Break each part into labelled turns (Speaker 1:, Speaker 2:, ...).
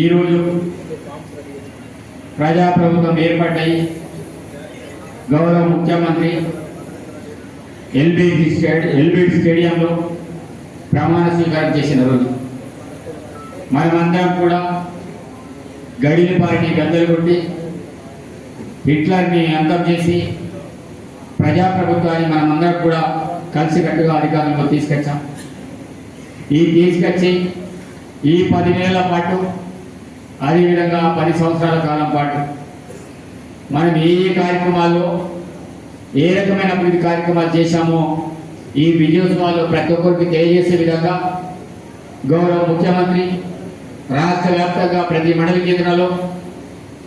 Speaker 1: ఈరోజు ప్రజాప్రభుత్వం ఏర్పడ్డాయి. గౌరవ ముఖ్యమంత్రి ఎల్బిసి స్టేడి ఎల్బిడి స్టేడియంలో ప్రమాణ స్వీకారం చేసిన రోజు. మనమందరం కూడా గడిల పార్టీ గద్దలు కొట్టి హిట్లర్ని అంతం చేసి ప్రజాప్రభుత్వాన్ని మనమందరం కూడా కలిసికట్టుగా అధికారంలో తీసుకొచ్చాం. ఈ తీసుకొచ్చి ఈ పది నెలల పాటు అదేవిధంగా పది సంవత్సరాల కాలం పాటు మనం ఏ ఏ కార్యక్రమాల్లో ఏ రకమైన అభివృద్ధి కార్యక్రమాలు చేశామో ఈ విజయోత్సవాల్లో ప్రతి ఒక్కరికి తెలియజేసే విధంగా గౌరవ ముఖ్యమంత్రి రాష్ట్ర వ్యాప్తంగా ప్రతి మండల కేంద్రాల్లో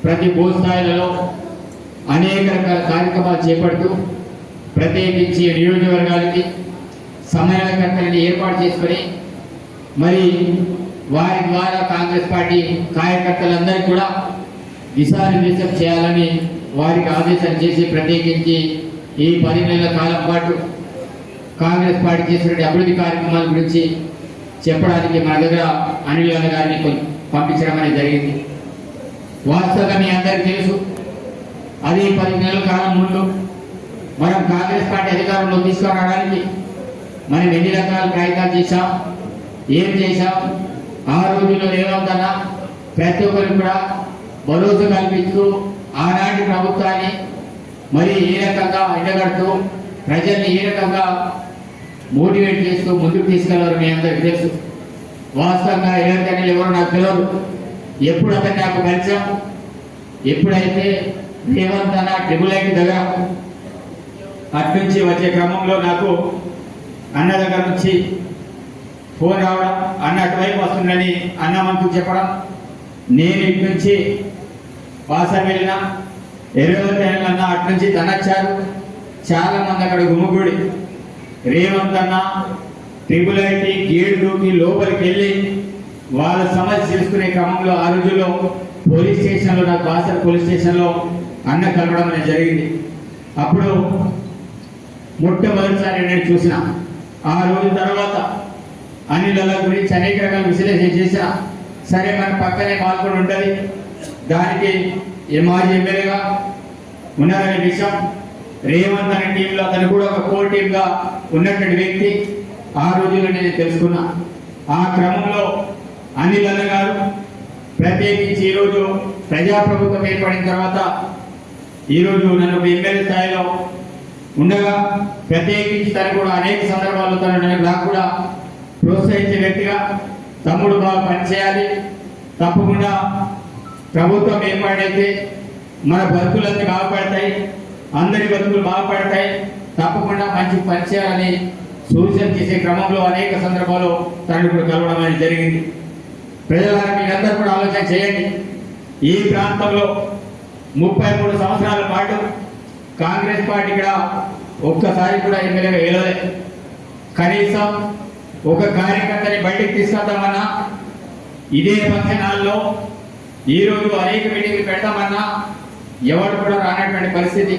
Speaker 1: ప్రతి భూస్థాయిలలో అనేక రకాల కార్యక్రమాలు చేపడుతూ ప్రత్యేకించి నియోజకవర్గాలకి సమన్వయకర్తలని ఏర్పాటు చేసుకొని మరి వారి ద్వారా కాంగ్రెస్ పార్టీ కార్యకర్తలందరికీ కూడా దిశానిర్దేశం చేయాలని వారికి ఆదేశం చేసి ప్రత్యేకించి ఈ పది నెలల కాలం పాటు కాంగ్రెస్ పార్టీ చేసినటువంటి అభివృద్ధి కార్యక్రమాల గురించి చెప్పడానికి మన దగ్గర అనిల్ యాదవ్ గారిని పంపించడం అనేది జరిగింది. వాస్తవంగా మీ అందరికీ తెలుసు అది పది నెలల కాలం ముందు మనం కాంగ్రెస్ పార్టీ అధికారంలో తీసుకురావడానికి మనం ఎన్ని రకాల ప్రయత్నాలు చేశాం ఏం చేశాం ఆ రోజుల్లో ఏమందన్నా ప్రతి ఒక్కరికి కూడా భరోసా కల్పిస్తూ ఆనాటి ప్రభుత్వాన్ని మరి ఏ రకంగా ఎండగడుతూ ప్రజల్ని ఏ రకంగా మోటివేట్ చేస్తూ ముందుకు తీసుకెళ్ళారు మీ అందరికీ తెలుసు. వాస్తవంగా ఎవరికైనా ఎవరో నాకు తెలియదు ఎప్పుడు అతను నాకు పరిచయం? ఎప్పుడైతే రేవంత్ అన్న ట్రిబుల్ ఐటీ దగ్గర అట్నుంచి వచ్చే క్రమంలో నాకు అన్న దగ్గర నుంచి ఫోన్ రావడం అన్న అటువైపు వస్తుందని అన్న మనకు చెప్పడం నేను ఇటు నుంచి బాసర్ వెళ్ళిన ఎరవతి అన్న అటు నుంచి తనొచ్చారు చాలా మంది అక్కడ గుమ్మగుడి రేవంత్ అన్న ట్రిపుల్ ఐటీ గేట్ లోపలికి వెళ్ళి వాళ్ళ సమస్య తెలుసుకునే క్రమంలో ఆ రోజుల్లో పోలీస్ స్టేషన్లో నాకు బాసర్ పోలీస్ స్టేషన్లో అన్న కలవడం అనేది జరిగింది. అప్పుడు మొట్టమొదటిసారి నేను చూసిన. ఆ రోజు తర్వాత అనిల గురించి అనేక రకాల విశ్లేషణ చేసిన సరే మన పక్కనే పాల్గొని ఉంటుంది. దానికి మాజీ ఎమ్మెల్యేగా ఉన్నారనే విషయం. రేవంత్ అనే టీంలో అతను కూడా ఒక కో టీంగా ఉన్నటువంటి వ్యక్తి. ఆ రోజుల్లో నేను తెలుసుకున్నా. ఆ క్రమంలో అనిల్ అన్న గారు ప్రత్యేకించి ఈరోజు ప్రజాప్రభుత్వం ఏర్పడిన తర్వాత ఈరోజు నన్ను ఎమ్మెల్యే స్థాయిలో ఉండగా ప్రత్యేకించి తను కూడా అనేక సందర్భాల్లో తను నాకు కూడా ప్రోత్సహించే వ్యక్తిగా తమ్ముడు బాగా పనిచేయాలి. తప్పకుండా ప్రభుత్వం ఏర్పాటైతే మన బతుకులన్నీ బాగుపడతాయి అందరి బతుకులు బాగుపడతాయి తప్పకుండా మంచి పనిచేయాలని సూచన చేసే క్రమంలో అనేక సందర్భాల్లో తనను కూడా కలవడం అనేది జరిగింది. ప్రజలారా మీరందరూ కూడా ఆలోచన చేయండి. ఈ ప్రాంతంలో ముప్పై మూడు సంవత్సరాల పాటు కాంగ్రెస్ పార్టీ ఇక్కడ ఒక్కసారి కూడా ఎమ్మెల్యేగా వేయలే కనీసం ఒక కార్యకర్తని బయటికి తీసుకొద్దామన్నా ఇదే పథనాల్లో ఈరోజు అనేక మీటింగ్లు పెడతామన్నా ఎవరు కూడా రానటువంటి పరిస్థితి.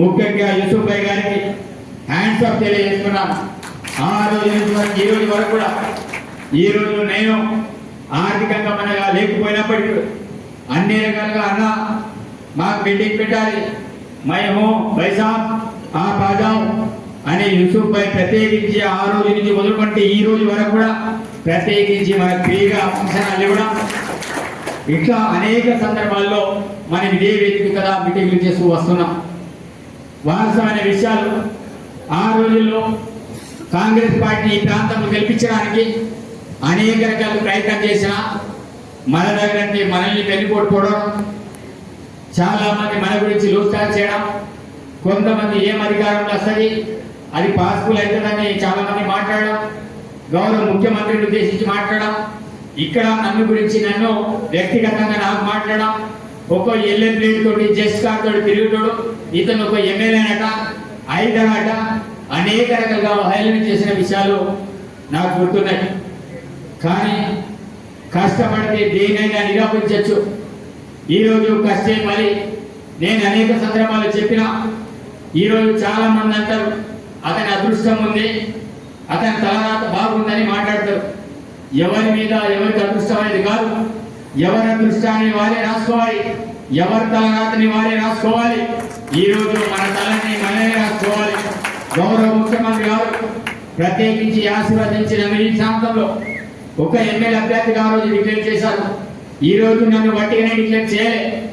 Speaker 1: ముఖ్యంగా యూసుఫ్ భాయ్ గారికి హ్యాండ్స్ ఆఫ్ తెలియజేస్తున్నాను ఆ రోజు నుంచి వరకు ఈ రోజు వరకు కూడా ఈ రోజు నేను ఆర్థికంగా మనగా లేకపోయినప్పటికీ అన్ని రకాలుగా అన్న మాకు మీటింగ్ పెట్టాలి. మేము వైజాగ్ ఆ పాజాం అని యూసుఫ్ పై ప్రత్యేకించి ఆ రోజు నుంచి మొదలుకుంటే ఈ రోజు వరకు కూడా ప్రత్యేకించి మన ఫ్రీగా అంశాలు ఇవ్వడం ఇట్లా అనేక సందర్భాల్లో మనం ఇదే వేదిక కదా మీటింగ్లు చేస్తూ వస్తున్నాం. వాస్తవమైన విషయాలు ఆ రోజుల్లో కాంగ్రెస్ పార్టీ ఈ ప్రాంతంలో గెలిపించడానికి అనేక రకాల ప్రయత్నం చేసిన మన దగ్గర మనల్ని వెనుకోడిపోవడం చాలా మంది మన గురించి లోచాలు చేయడం కొంతమంది ఏం అధికారంలో వస్తుంది అది పాసిబుల్ అవుతుందని చాలా మంది మాట్లాడడం గౌరవ ముఖ్యమంత్రిని ఉద్దేశించి మాట్లాడడం ఇక్కడ నన్ను గురించి నన్ను వ్యక్తిగతంగా నాకు మాట్లాడడం ఒక ఎల్ఎన్ ప్లేట్ తోటి జస్ట్ కార్ తోటి తిరుగుతాడు ఇతను ఒక ఎమ్మెల్యేనట ఐదనట అనేక రకాలుగా హైలైట్ చేసిన విషయాలు నాకు గుర్తున్నాయి. కానీ కష్టపడితే దేనైనా నిరాపించవచ్చు ఈరోజు కష్టే మరి నేను అనేక సందర్భాలు చెప్పిన ఈరోజు చాలా మంది అంటారు అతని అదృష్టం ఉంది. అతని తలరాత బాగుందని మాట్లాడతారు. ఎవరి మీద ఎవరికి అదృష్టం అనేది కాదు. ఎవరి అదృష్టాన్ని వారే రాసుకోవాలి. ఎవరి తలరాతని వారే రాసుకోవాలి. ఈ రోజు మన తలని మనమే రాసుకోవాలి. గౌరవ ముఖ్యమంత్రి గారు ప్రత్యేకించి ఆశీర్వదించిన మీ ప్రాంతంలో ఒక ఎమ్మెల్యే అభ్యర్థిగా ఆ రోజు డిక్లేర్ చేశారు. ఈ రోజు నన్ను వట్టిగానే డిక్లేర్ చేయలే.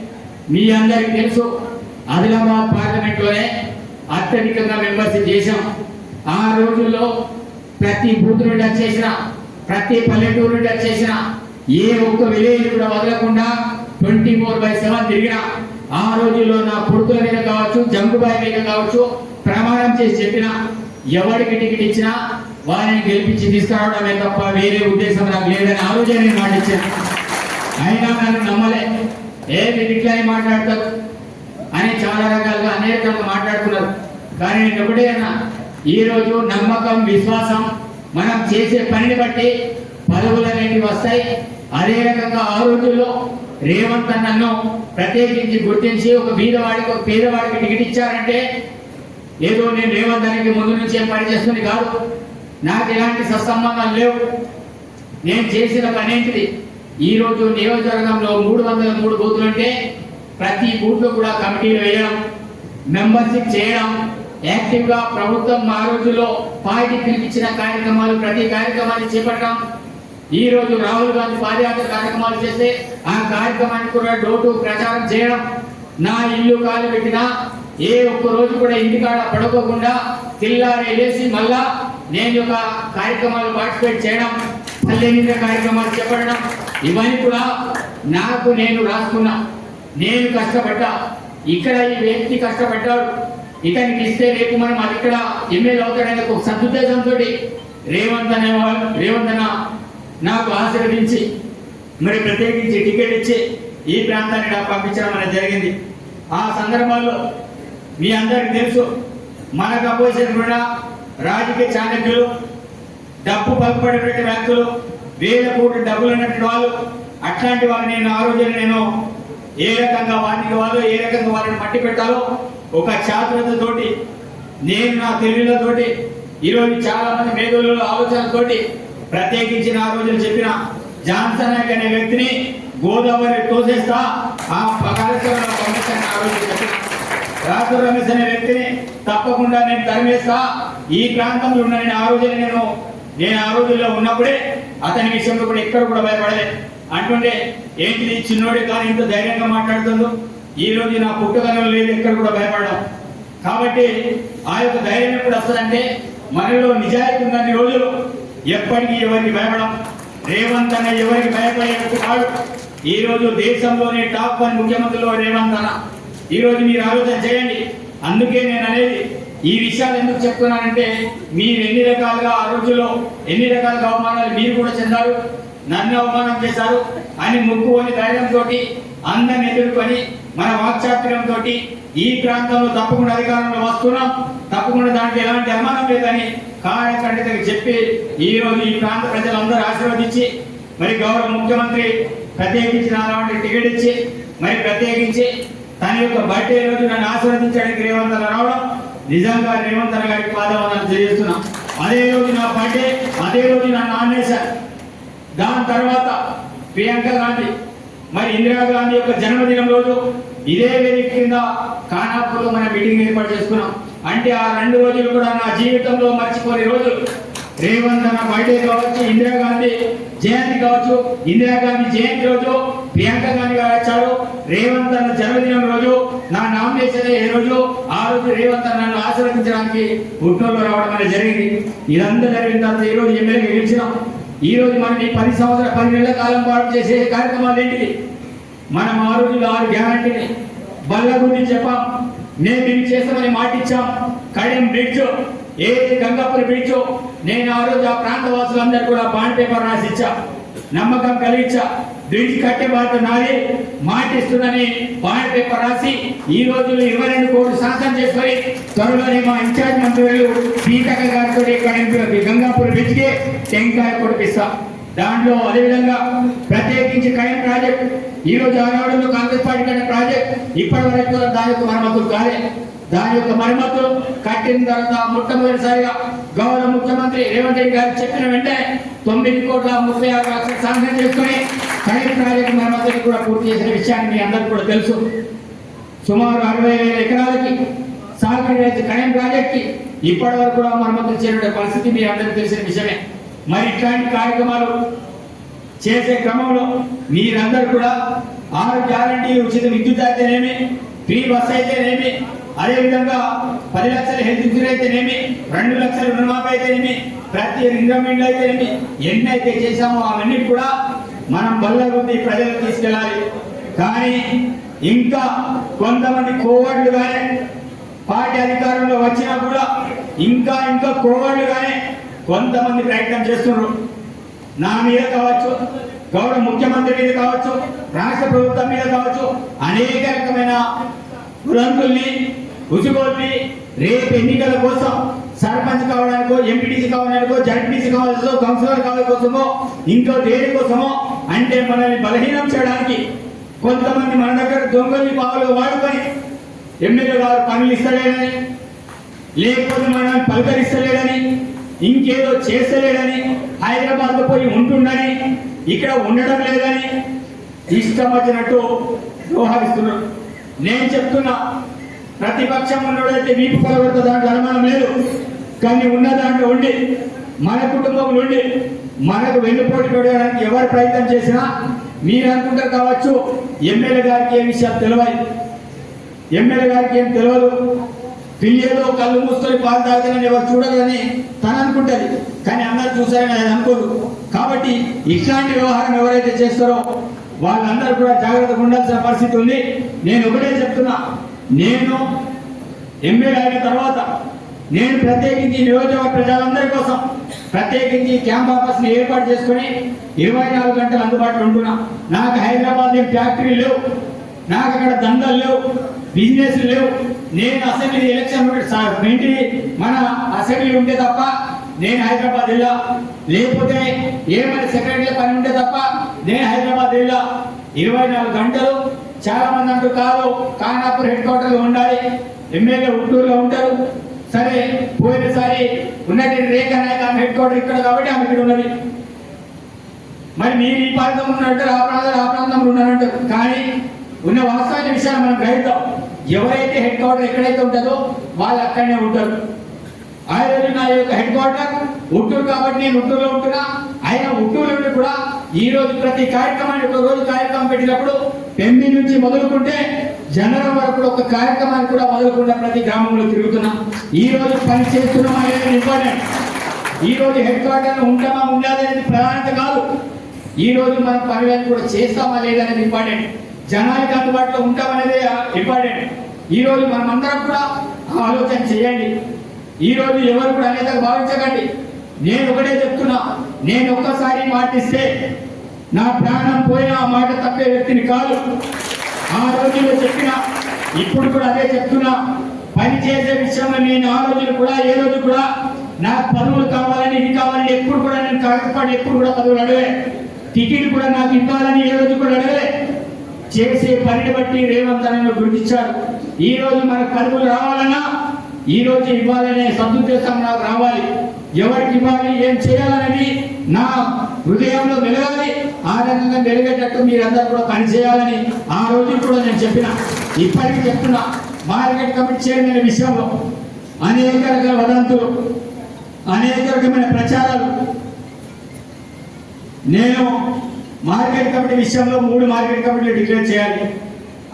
Speaker 1: మీ అందరికి తెలుసు ఆదిలాబాద్ పార్లమెంట్లోనే అత్యధికంగా మెంబర్షిప్ చేశాం. ఆ రోజుల్లో ప్రతి బూత్ నుండి వచ్చేసిన ప్రతి పల్లెటూరు నుండి వచ్చేసిన ఏ ఒక్క విలేజ్ కూడా వదలకుండా ట్వంటీ ఫోర్ బై సెవెన్ తిరిగిన ఆ రోజుల్లో నా పుడుకుల మీద కావచ్చు జంగుబాయి మీద కావచ్చు ప్రమాణం చేసి చెప్పిన ఎవరికి టికెట్ ఇచ్చినా వారిని గెలిపించి తీసుకురావడమే తప్ప వేరే ఉద్దేశం నాకు లేదని ఆలోచన నేను మాట ఇచ్చాను అయినా నన్ను నమ్మలే. ఏమి ఇట్లా మాట్లాడతారు? అని చాలా రకాలుగా అనేక రకాలుగా మాట్లాడుతున్నారు కానీ నేను ఎప్పుడైనా ఈరోజు ఈ రోజు నమ్మకం విశ్వాసం మనం చేసే పనిని బట్టి పదవులు అనేవి వస్తాయి. అదే రకంగా ఆ రోజుల్లో రేవంత్ నన్ను ప్రత్యేకించి గుర్తించి ఒక బీదవాడికి ఒక పేదవాడికి టికెట్ ఇచ్చారంటే ఏదో నేను రేవంత్ దానికి ముందు నుంచి ఏం పని చేస్తుంది కాదు. నాకు ఎలాంటి సత్సంబంధాలు లేవు. నేను చేసిన పనేంటిది ఈరోజు ఈ రోజు నియోజకవర్గంలో మూడు వందల మూడు బూతులు అంటే ప్రతి బూత్లో కూడా కమిటీలు వేయడం మెంబర్షిప్ చేయడం యాక్టివ్గా ప్రభుత్వం ఆ రోజుల్లో పార్టీ పిలిపించిన కార్యక్రమాలు ప్రతి కార్యక్రమాన్ని చేపట్టడం. ఈ రోజు రాహుల్ గాంధీ పాదయాత్ర కార్యక్రమాలు చేస్తే ఆ కార్యక్రమానికి కూడా డోటు ప్రచారం చేయడం. నా ఇల్లు కాలు పెట్టినా ఏ ఒక్క రోజు కూడా ఇంటికాడ పడుకోకుండా తిల్లారి లేసి మళ్ళా నేను ఒక కార్యక్రమాలు పార్టిసిపేట్ చేయడం తల్లినింద కార్యక్రమాలు చేపట్టడం. ఇవన్నీ కూడా నాకు నేను రాసుకున్నా. నేను కష్టపడ్డా. ఇక్కడ ఈ వ్యక్తి కష్టపడ్డాడు. ఇతనికి ఇస్తే రేపు మనం అది ఇక్కడ ఎమ్మెల్యే అవుతాడని ఒక సదుద్దేశంతో రేవంత్ అనే రేవంత్ అన్న నాకు ఆశీర్వదించి మరి ప్రత్యేకించి టికెట్ ఇచ్చి ఈ ప్రాంతాన్ని నాకు పంపించడం అనేది జరిగింది. ఆ సందర్భాల్లో మీ అందరికి తెలుసు మనకు అపోజిషన్ కూడా రాజకీయ చాణక్యులు డబ్బు పలుపడేటువంటి వ్యక్తులు వేల కోట్ల డబ్బులు ఉన్నటువంటి వాళ్ళు అట్లాంటి వాళ్ళని నేను ఆ రోజు నేను ఏ రకంగా వారికి వాళ్ళు ఏ రకంగా వారిని మట్టి పెట్టాలో ఒక చాతురతతోటి నేను నా తెలివిలతోటి ఈరోజు చాలా మంది మేధువుల ఆలోచనతోటి ప్రత్యేకించి నా రోజులు చెప్పిన జాన్సన్ అనే వ్యక్తిని గోదావరి తోసేస్తా ఆ కార్యక్రమంలో పంపించాను ఆ రోజు చెప్పిన. రాజు రమేష్ అనే వ్యక్తిని తప్పకుండా నేను తరిమేస్తా ఈ ప్రాంతంలో ఉన్న నేను ఆ రోజున నేను నేను ఆ రోజుల్లో ఉన్నప్పుడే అతని విషయంలో కూడా ఎక్కడ కూడా భయపడలేదు. అంటుంటే ఏంటిది చిన్నోడే కానీ ఇంత ధైర్యంగా మాట్లాడుతుందో ఈ రోజు నా పుట్టుదనం లేదు ఎక్కడ కూడా భయపడడం. కాబట్టి ఆ యొక్క ధైర్యం ఎప్పుడు వస్తుందంటే మనలో నిజాయితీ ఉన్నన్ని రోజులు ఎప్పటికీ ఎవరికి భయపడం. రేవంత్ అన్న ఎవరికి భయపడే కాదు. ఈ రోజు దేశంలోనే టాప్ వన్ ముఖ్యమంత్రిలో రేవంత్ అన్న. ఈ రోజు మీరు ఆలోచన చేయండి. అందుకే నేను అనేది ఈ విషయాలు ఎందుకు చెప్తున్నానంటే మీరు ఎన్ని రకాలుగా ఆ రోజుల్లో ఎన్ని రకాలుగా అవమానాలు మీరు కూడా చెందారు. నన్ను అవమానం చేశారు. అని ముక్కుని ధైర్యంతో అందరిని ఎదుర్కొని మన వాక్చాతుర్యంతో ఈ ప్రాంతంలో తప్పకుండా అధికారంలో వస్తున్నాం. తప్పకుండా దాంట్లో ఎలాంటి అనుమానం లేదని కార్యకర్తలకు చెప్పి ఈ రోజు ఈ ప్రాంత ప్రజలందరూ ఆశీర్వదించి మరి గౌరవ ముఖ్యమంత్రి ప్రత్యేకించి నాలాంటి టికెట్ ఇచ్చి మరి ప్రత్యేకించి తన యొక్క బర్త్డే రోజు నన్ను ఆశీర్వదించడానికి రేవంత్ రావడం నిజంగా రేవంత్ గారికి పాదవనాలు చేస్తున్నాం అదే రోజు నా బర్త్డే అదే రోజు నన్ను నామినేషన్ దాని తర్వాత ప్రియాంక గాంధీ మరి ఇందిరాగాంధీ యొక్క జన్మదినం రోజు ఇదే వేదిక కింద కానాపూర్లో మన మీటింగ్ ఏర్పాటు చేసుకున్నాం. అంటే ఆ రెండు రోజులు కూడా నా జీవితంలో మర్చిపోని రోజులు. రేవంత్ అన్న బర్త్డే కావచ్చు ఇందిరాగాంధీ జయంతి కావచ్చు ఇందిరాగాంధీ జయంతి రోజు ప్రియాంక గాంధీ గారు వచ్చారు. రేవంత్ అన్న జన్మదినం రోజు నా నామినేషన్ ఏ రోజు? ఆ రోజు రేవంత్ అన్న నన్ను ఆశీర్వదించడానికి గుంటూరులో రావడం అనేది జరిగింది. ఇదంతా జరిగిన తర్వాత ఈ రోజు ఎమ్మెల్యే గెలిచినాం. ఈ రోజు మనం ఈ పది సంవత్సరాల పది నెలల కాలం పాటు చేసే కార్యక్రమాలు ఏంటివి మనం ఆ రోజులు ఆరు గ్యారంటీని బల్ల గురించి చెప్పాం. నేను దీన్ని చేస్తామని మాటిచ్చాం కడెం బ్రిడ్జ్ ఏది గంగాపురి బ్రిడ్జ్ నేను ఆ రోజు ఆ ప్రాంత వాసులందరూ కూడా బాండ్ పేపర్ రాసి ఇచ్చా. నమ్మకం కలిగించా. బ్రిడ్జ్ కట్టే బాధ్యత నాది మాట ఇస్తుందని బాండ్ పేపర్ రాసి ఈ రోజు ఇరవై రెండు కోట్లు శాంతం చేసుకొని త్వరలోనే మా ఇన్ఛార్జ్ మంత్రులు సీతక్క గారితో ఇక్కడ గంగాపూర్ బ్రిడ్జ్కి టెంకాయ కొడిపిస్తాం. దాంట్లో అదేవిధంగా ప్రత్యేకించి కయం ప్రాజెక్ట్. ఈ రోజు ఆనాడులో కాంగ్రెస్ పార్టీ కట్టిన ప్రాజెక్ట్. ఇప్పటి వరకు దాని యొక్క మరమ్మతులు కాలే. దాని యొక్క మరమ్మతులు కట్టిన తర్వాత మొట్టమొదటిసారిగా గౌరవ ముఖ్యమంత్రి రేవంత్ రెడ్డి గారు చెప్పిన వెంటనే తొమ్మిది కోట్ల ముప్పై ఆరు లక్షలు శాంక్షన్ చేసుకుని కనెక్ట్ ప్రాజెక్టు మరమ్మతులు కూడా పూర్తి చేసిన విషయాన్ని మీ అందరికీ కూడా తెలుసు. సుమారు అరవై వేల ఎకరాలకి సాగునీరు రైతు కనెక్ట్ ప్రాజెక్ట్కి ఇప్పటి వరకు కూడా మరమ్మతులు చేయడం పరిస్థితి మీ అందరికీ తెలిసిన విషయమే. మరి ఇట్లాంటి కార్యక్రమాలు చేసే క్రమంలో మీరందరూ కూడా ఆరు గ్యారంటీ ఉచిత విద్యుత్ అయితేనేమి ఫ్రీ బస్ అయితేనేమి అదేవిధంగా పది లక్షల హెల్త్ ఇన్సూరెన్స్ అయితేనేమి రెండు లక్షల రుణమాఫీ అయితేనేమి ప్రతి ఇంక్రిమెంట్ అయితేనేమి ఎన్ని అయితే చేశామో అవన్నీ కూడా మనం బల్ల కొద్ది ప్రజలకు తీసుకెళ్ళాలి. కానీ ఇంకా కొంతమంది కోవడ్లుగానే పార్టీ అధికారంలో వచ్చినా కూడా ఇంకా ఇంకా కానీ కొంతమంది ప్రయత్నం చేస్తున్నారు. నా మీద కావచ్చు గౌరవ ముఖ్యమంత్రి మీద కావచ్చు రాష్ట్ర ప్రభుత్వం మీద కావచ్చు అనేక రకమైన ఉదంతుల్ని ఉసుగొల్పి రేపు ఎన్నికల కోసం సర్పంచ్ కావడానికో ఎంపీటీసీ కావడానికో జడ్పీసీ కావాల్సో కౌన్సిలర్ కావడం కోసమో ఇంకో దేని కోసమో అంటే మనల్ని బలహీనం చేయడానికి కొంతమంది మన దగ్గర దొంగల్ని పావులు వాడుకొని ఎమ్మెల్యే గారు పనులు ఇస్తలేడని లేకపోతే మనల్ని పలకరిస్తలేడని ఇంకేదో చేస్తలేడని హైదరాబాద్లో పోయి ఉంటుండని ఇక్కడ ఉండడం లేదని ఇష్టం వచ్చినట్టు వ్యవహరిస్తున్నారు. నేను చెప్తున్నా ప్రతిపక్షం ఉన్నోడైతే వీపు కొలగొడతా దాంట్లో అనుమానం లేదు. కానీ ఉన్న దాంట్లో ఉండి మన కుటుంబం ఉండి మనకు వెన్నుపోటు పెట్టడానికి ఎవరు ప్రయత్నం చేసినా మీరు అనుకుంటారు కావచ్చు ఎమ్మెల్యే గారికి ఏ విషయాలు తెలివాయి. ఎమ్మెల్యే గారికి ఏం తెలియదు పిల్లలు కళ్ళు మూసుకొని పాలు తాగుతానని ఎవరు చూడదని తను అనుకుంటుంది. కానీ అందరు చూసారని ఆయన అనుకోరు. కాబట్టి ఇట్లాంటి వ్యవహారం ఎవరైతే చేస్తారో వాళ్ళందరూ కూడా జాగ్రత్తగా ఉండాల్సిన పరిస్థితి ఉంది. నేను ఒకటే చెప్తున్నా. నేను ఎమ్మెల్యే అయిన తర్వాత నేను ప్రత్యేకించి నియోజకవర్గ ప్రజలందరి కోసం ప్రత్యేకించి క్యాంప్ ఆఫీస్ని ఏర్పాటు చేసుకుని ఇరవై నాలుగు గంటలు అందుబాటులో ఉంటున్నా. నాకు హైదరాబాద్ ఏం ఫ్యాక్టరీ లేవు. నాకు అక్కడ దండలు లేవు. బిజినెస్ లేవు. నేను అసెంబ్లీ ఎలక్షన్ ఉంటే మన అసెంబ్లీ ఉంటే తప్ప నేను హైదరాబాద్ వెళ్ళా. లేకపోతే ఏమైనా సెక్రటరీ పని ఉంటే తప్ప నేను హైదరాబాద్ వెళ్ళా. ఇరవై నాలుగు గంటలు చాలా మంది అంటూ కాదు కానాపూర్ హెడ్ క్వార్టర్లో ఉండాలి. ఎమ్మెల్యే గుంటూరులో ఉంటారు. సరే పోయినసారి ఉన్నటువంటి రేఖ నాయక్ ఆమె హెడ్ క్వార్టర్ ఇక్కడ కాబట్టి ఆమె ఇక్కడ ఉన్నది. మరి మీరు ఈ ప్రాంతం ఉన్నట్టు ఆ ప్రాంతం ఆ ప్రాంతంలో ఉన్నారంటారు కానీ ఉన్న వాస్తవాల విషయాన్ని మనం గ్రహిద్దాం. ఎవరైతే హెడ్ క్వార్టర్ ఎక్కడైతే ఉంటుందో వాళ్ళు అక్కడనే ఉంటారు. ఆ రోజు నా యొక్క హెడ్ క్వార్టర్ ఉట్టూరు కాబట్టి నేను ఉట్టూరులో ఉంటున్నా. ఆయన ఉట్టూరు నుండి కూడా ఈ రోజు ప్రతి కార్యక్రమాన్ని ఒక రోజు కార్యక్రమం పెట్టినప్పుడు పెంబి నుంచి మొదలుకుంటే జనరం వరకు ఒక కార్యక్రమాన్ని కూడా మొదలుకున్న ప్రతి గ్రామంలో తిరుగుతున్నా. ఈ రోజు పని చేస్తున్నామా అనేది ఇంపార్టెంట్ ఈ రోజు హెడ్ క్వార్టర్ ఉంటామా ఉండాలి అనేది ప్రధానత కాదు. ఈ రోజు మనం పనులను కూడా చేస్తామా లేదనేది ఇంపార్టెంట్ జనానికి అందుబాటులో ఉంటామనేది ఇంపార్టెంట్ ఈ రోజు మనం అందరం కూడా ఆలోచన చేయండి. ఈ రోజు ఎవరు కూడా అనేక భావించకండి. నేను ఒకటే చెప్తున్నా నేను ఒక్కసారి మాటిస్తే నా ప్రాణం పోయిన ఆ మాట తప్పే వ్యక్తిని కాదు. ఆ రోజుల్లో చెప్పిన ఇప్పుడు కూడా అదే చెప్తున్నా పని చేసే విషయంలో నేను ఆ రోజులు కూడా ఏ రోజు కూడా నాకు పదవులు కావాలని ఇది కావాలని ఎప్పుడు కూడా నేను కాకపోతే ఎప్పుడు కూడా పదవులు అడగలే టికెట్ కూడా నాకు ఇవ్వాలని ఏ రోజు కూడా అడగలే చేసే పనిని బట్టి రేవంత్ అనే గుర్తించారు ఈ రోజు మనకు పదవులు రావాలన్నా ఈ రోజు ఇవ్వాలనే సదుద్దేశం నాకు రావాలి. ఎవరికి ఇవ్వాలి ఏం చేయాలనేది నా హృదయంలో వెలగాలి. ఆ రకంగా వెలిగేటట్టు మీరందరూ కూడా పనిచేయాలని ఆ రోజు కూడా నేను చెప్పిన. ఇప్పటికీ చెప్తున్నా మార్కెట్ కమిటీ చైర్మన్ విషయంలో అనేక రకాల వదంతులు అనేక రకమైన ప్రచారాలు. నేను మార్కెట్ కమిటీ విషయంలో మూడు మార్కెట్ కమిటీలు డిక్లేర్ చేయాలి.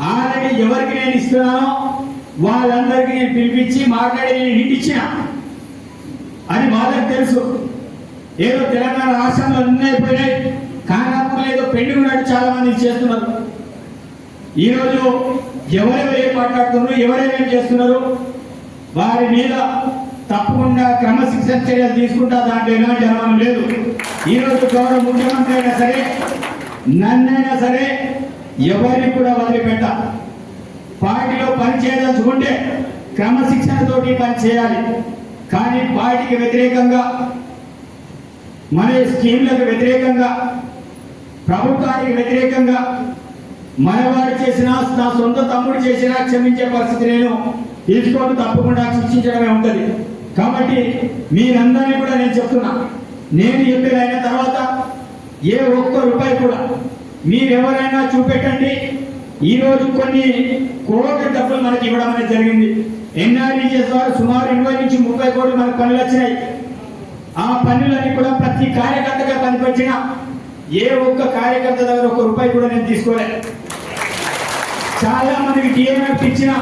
Speaker 1: ఆల్రెడీ ఎవరికి నేను ఇస్తున్నానో వాళ్ళందరికీ నేను పిలిపించి మాట్లాడి నేను హిట్ ఇచ్చిన. అది తెలుసు. ఏదో తెలంగాణ రాష్ట్రంలో అన్నీ అయిపోయినాయి కానాపూర్లో ఏదో పెళ్ళి ఉన్నట్టు చాలా మంది చేస్తున్నారు. ఈరోజు ఎవరెవరు ఏం మాట్లాడుతున్నారు ఎవరేమేం చేస్తున్నారు వారి మీద తప్పకుండా క్రమశిక్షణ చర్యలు తీసుకుంటా దాంట్లో ఎలాంటి అనుమానం లేదు. ఈరోజు గౌరవ ముఖ్యమంత్రి అయినా సరే నన్నైనా సరే ఎవరిని కూడా వదిలిపెట్ట. పార్టీలో పనిచేయదలుచుకుంటే క్రమశిక్షణతోటి పని చేయాలి. కానీ పార్టీకి వ్యతిరేకంగా మన స్కీమ్లకు వ్యతిరేకంగా ప్రభుత్వానికి వ్యతిరేకంగా మనవాడు చేసినా నా సొంత తమ్ముడు చేసినా క్షమించే పరిస్థితి నేను తీసుకొని తప్పకుండా శిక్షించడమే ఉంటుంది. కాబట్టి మీరందరినీ కూడా నేను చెప్తున్నా నేను ఎమ్మెల్యే అయిన తర్వాత ఏ ఒక్క రూపాయి కూడా మీరెవరైనా చూపెట్టండి. ఈ రోజు కొన్ని కోట్ల డబ్బులు మనకి ఇవ్వడం అనేది జరిగింది. ఎన్ఆర్ఈఎస్ ద్వారా సుమారు ఇరవై నుంచి ముప్పై కోట్లు మనకు పనులు వచ్చినాయి. ఆ పనులన్నీ కూడా ప్రతి కార్యకర్తగా పనికొచ్చిన ఏ ఒక్క కార్యకర్త దగ్గర ఒక రూపాయి కూడా నేను తీసుకోలే. చాలా మందికి టీఎంఎఫ్ ఇచ్చిన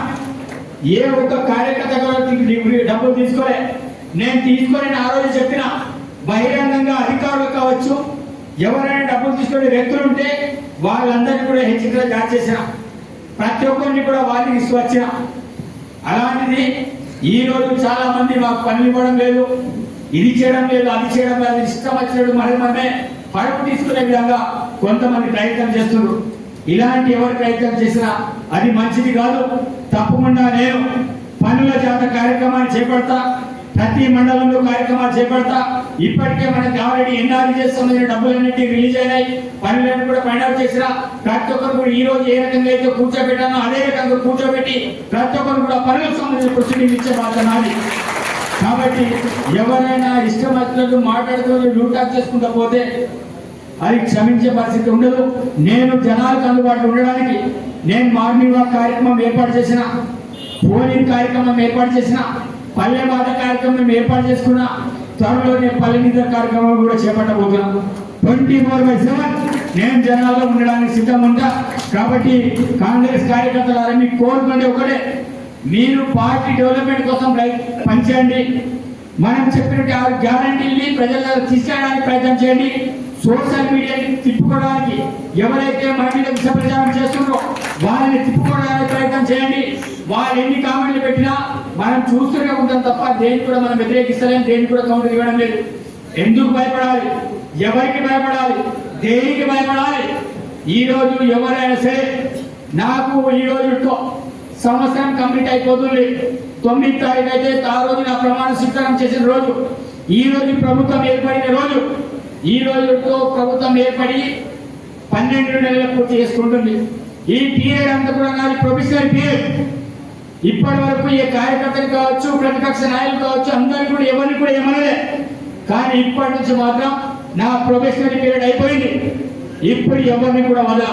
Speaker 1: ఏ ఒక్క కార్యకర్త డబ్బులు తీసుకోలే. నేను తీసుకొని ఆ రోజు చెప్పిన బహిరంగంగా అధికారులు కావచ్చు ఎవరైనా డబ్బులు తీసుకునే వ్యక్తులు ఉంటే వాళ్ళందరినీ కూడా హెచ్చరికగా జారీ చేసిన. ప్రతి ఒక్కరిని కూడా వారికి తీసుకొచ్చిన అలాంటిది ఈ రోజు చాలా మంది మాకు పనులు ఇవ్వడం లేదు ఇది చేయడం లేదు అది చేయడం లేదు ఇష్టం వచ్చినట్టు మరి మనమే పడుపు తీసుకునే విధంగా కొంతమంది ప్రయత్నం చేస్తున్నారు. ఇలాంటి ఎవరు ప్రయత్నం చేసినా అది మంచిది కాదు. తప్పకుండా నేను పనుల జాత కార్యక్రమాన్ని చేపడతా ప్రతి మండలంలో కార్యక్రమాలు చేపడతా ఇప్పటికే మనకి ఆల్రెడీ ఎన్ఆర్జీఎస్ సంబంధించిన డబ్బులన్నింటి రిలీజ్ అయినాయి. పనులన్నీ కూడా ఫైండ్ అవుట్ చేసినా ప్రతి ఒక్కరు కూడా ఈ రోజు ఏ రకంగా అయితే కూర్చోబెట్టానో అదే రకంగా కూర్చోబెట్టి ప్రతి ఒక్కరు కూడా పనులకు సంబంధించిన ప్రొసీడింగ్ ఇచ్చే బాధ్యత నాది. కాబట్టి ఎవరైనా ఇష్టం వచ్చినట్టు మాట్లాడుతూ లూటాక్ చేసుకుంటూ పోతే అది క్షమించే పరిస్థితి ఉండదు. నేను జనాలకు అందుబాటులో ఉండడానికి నేను మార్నింగ్ వాక్ కార్యక్రమం ఏర్పాటు చేసిన పోలింగ్ కార్యక్రమం ఏర్పాటు చేసిన పల్లె బాధ కార్యక్రమం ఏర్పాటు చేసుకున్నా త్వరలోనే నేను కార్యక్రమం కూడా చేపట్టబోతున్నాను ట్వంటీ ఫోర్ బై సెవెన్ నేను జనాల్లో ఉండడానికి సిద్ధం ఉంటా. కాబట్టి కాంగ్రెస్ కార్యకర్తలారా మీకు కోరుకుంటే ఒకటే. మీరు పార్టీ డెవలప్మెంట్ కోసం పనిచేయండి. మనం చెప్పినట్టు ఆ గ్యారంటీల్ని ప్రజల తీసేయడానికి తీసుకెళ్ళడానికి ప్రయత్నం చేయండి. సోషల్ మీడియాని తిప్పుకోవడానికి ఎవరైతే మన మీద విష ప్రచారం చేస్తున్నారో వాళ్ళని తిప్పుకోవడానికి ప్రయత్నం చేయండి. వాళ్ళు ఎన్ని కామెంట్లు పెట్టినా మనం చూస్తూనే ఉంటాం తప్ప దేన్ని కూడా మనం వ్యతిరేకిస్తలేం దేని కూడా కౌంటర్ ఇవ్వడం లేదు. ఎందుకు భయపడాలి? ఎవరికి భయపడాలి? దేనికి భయపడాలి? ఈ రోజు ఎవరైనా సరే నాకు ఈ రోజు సంవత్సరం కంప్లీట్ అయిపోతుంది. తొమ్మిది తారీఖు అయితే ఆ రోజు నా ప్రమాణ స్వీకారం చేసిన రోజు. ఈ రోజు ప్రభుత్వం ఏర్పడిన రోజు. ఈ రోజుతో ప్రభుత్వం ఏర్పడి పన్నెండు నెలలు పూర్తి చేసుకుంటుంది. ఈ పీరియడ్ అంతా కూడా నాది ప్రొఫెషనల్ పీరియడ్ ఇప్పటి వరకు ఏ కార్యకర్తలు కావచ్చు ప్రతిపక్ష నాయకులు కావచ్చు అందరినీ కూడా ఎవరిని కూడా ఏమనలే. కానీ ఇప్పటి నుంచి మాత్రం నా ప్రొఫెషనల్ పీరియడ్ అయిపోయింది. ఇప్పుడు ఎవరిని కూడా వల్ల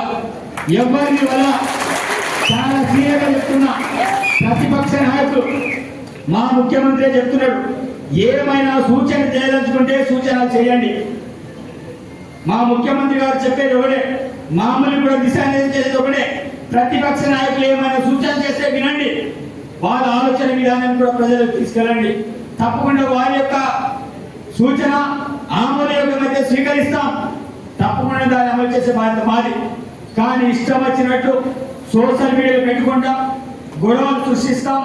Speaker 1: ఎవరిని వల్ల చాలా సీరియస్గా చెప్తున్నా. ప్రతిపక్ష నాయకులు మా ముఖ్యమంత్రి చెప్తున్నాడు ఏమైనా సూచన చేయదలుచుకుంటే సూచనలు చేయండి. మా ముఖ్యమంత్రి గారు చెప్పేది ఒకటే మామూలు కూడా దిశానిర్దేశం చేసేది ఒకటే. ప్రతిపక్ష నాయకులు ఏమైనా సూచన చేస్తే వినండి. వాళ్ళ ఆలోచన విధానాన్ని కూడా ప్రజలకు తీసుకెళ్ళండి. తప్పకుండా వారి యొక్క సూచన ఆమోదయోగ్యమైతే స్వీకరిస్తాం. తప్పకుండా దాన్ని అమలు చేసే బాధ్యత మాది. కానీ ఇష్టం వచ్చినట్టు సోషల్ మీడియాలో పెట్టుకుంటాం గొడవలు సృష్టిస్తాం.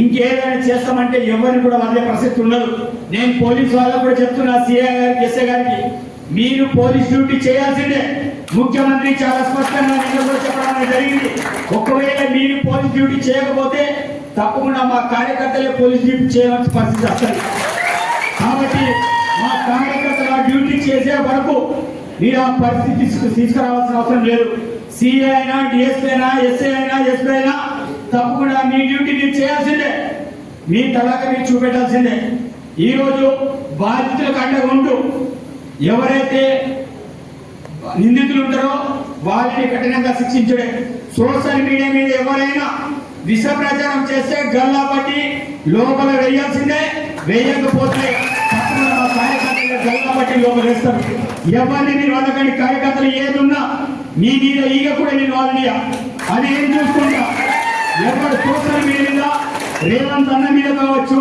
Speaker 1: ఇంకేదైనా చేస్తామంటే ఎవరిని కూడా వదిలే ప్రసక్తి ఉండదు. నేను పోలీస్ వాళ్ళకు కూడా చెప్తున్నా సిఐ గారికి ఎస్ఐ గారికి మీరు పోలీస్ డ్యూటీ చేయాల్సిందే. ముఖ్యమంత్రి చాలా స్పష్టంగా నిన్న కూడా చెప్పడం జరిగింది. ఒకవేళ మీరు పోలీస్ డ్యూటీ చేయకపోతే తప్పకుండా మా కార్యకర్తలే పోలీస్ డ్యూటీ చేయవలసిన పరిస్థితి వస్తుంది. కాబట్టి మా కార్యకర్తలు ఆ డ్యూటీ చేసే వరకు మీరు ఆ పరిస్థితి తీసుకు- తీసుకురావాల్సిన అవసరం లేదు. సిఐ అయినా డిఎస్పీ అయినా ఎస్ఐ అయినా ఎస్పీ అయినా తప్పకుండా మీ డ్యూటీ మీరు చేయాల్సిందే. మీ తలాక మీరు చూపెట్టాల్సిందే. ఈరోజు రోజు బాధితులకు అండగా ఉంటూ ఎవరైతే నిందితులు ఉంటారో వారిని కఠినంగా శిక్షించడే. సోషల్ మీడియా మీద ఎవరైనా విష ప్రచారం చేస్తే గల్లా పట్టి లోపల వేయాల్సిందే వేయకపోతే కార్యకర్తలు గల్లా పట్టి లోపల వేస్తారు. ఎవరిని మీరు వాళ్ళకండి కార్యకర్తలు ఏదున్నా నీ మీద ఈగ కూడా నేను వాళ్ళని అది ఏం చూసుకుంటా? ఎవరు సోషల్ మీద రేవంత్ అన్న మీద కావచ్చు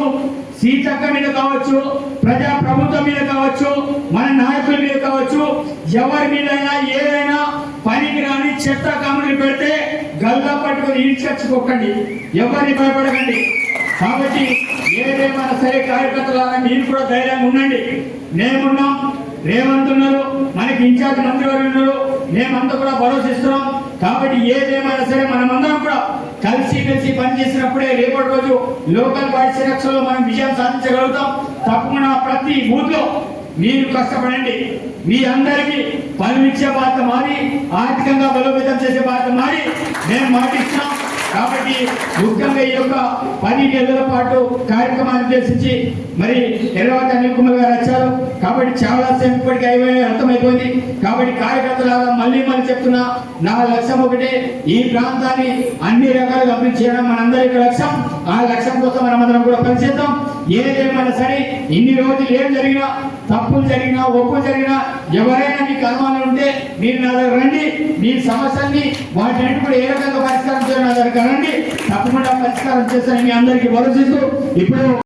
Speaker 1: సీతక్క మీద కావచ్చు ప్రజా ప్రభుత్వం మీద కావచ్చు మన నాయకుల మీద కావచ్చు ఎవరి మీదైనా ఏదైనా పనికి రాని చెత్త కామెంట్లు పెడితే గల్లా పట్టుకొని ఈడ్చచ్చుకోకండి ఎవరిని భయపడకండి. కాబట్టి ఏదేమైనా సరే కార్యకర్తలారా మీరు కూడా ధైర్యంగా ఉండండి. మేమున్నాం రేవంత్ ఉన్నారు మనకి ఇన్ఛార్జ్ మంత్రి వారు ఉన్నారు మేమంతా కూడా భరోసిస్తున్నాం కాబట్టి ఏదేమైనా సరే మనమందరం కూడా కలిసి కలిసి పనిచేసినప్పుడే రేపటి రోజు లోకల్ బాడీ మనం విజయం సాధించగలుగుతాం. తప్పకుండా ప్రతి బూత్లో మీరు కష్టపడండి. మీ అందరికీ పనులు ఇచ్చే బాధ్యత మాది. ఆర్థికంగా బలోపేతం చేసే బాధ్యత మారి మేము మాటిస్తున్నాం కాబట్టి ముఖ్యంగా ఈ యొక్క పది నెలల పాటు కార్యక్రమాన్ని ఉద్దేశించి మరి ఎర్రవతి అనిల్ కుమార్ గారు వచ్చారు. కాబట్టి చాలా సేపు ఇప్పటికీ అయిపోయి అర్థమైపోయింది. కాబట్టి కార్యకర్తలాగా మళ్ళీ మళ్ళీ చెప్తున్నా నా లక్ష్యం ఒకటే. ఈ ప్రాంతాన్ని అన్ని రకాలుగా అభివృద్ధి చేయడం మనందరి యొక్క లక్ష్యం. ఆ లక్ష్యం కోసం మనమందరం కూడా పనిచేద్దాం. ఏదేమైనా సరే ఇన్ని రోజులు ఏం జరిగినా తప్పులు జరిగినా ఒప్పులు జరిగినా ఎవరైనా మీకు అనుమానం ఉంటే మీరు నా దగ్గర రండి మీ సమస్యల్ని వాటిని కూడా ఏ రకంగా పరిష్కారం చేయాలి నా దగ్గర రండి తప్పకుండా పరిష్కారం చేస్తానని మీ అందరికీ భరోసిస్తూ ఇప్పుడు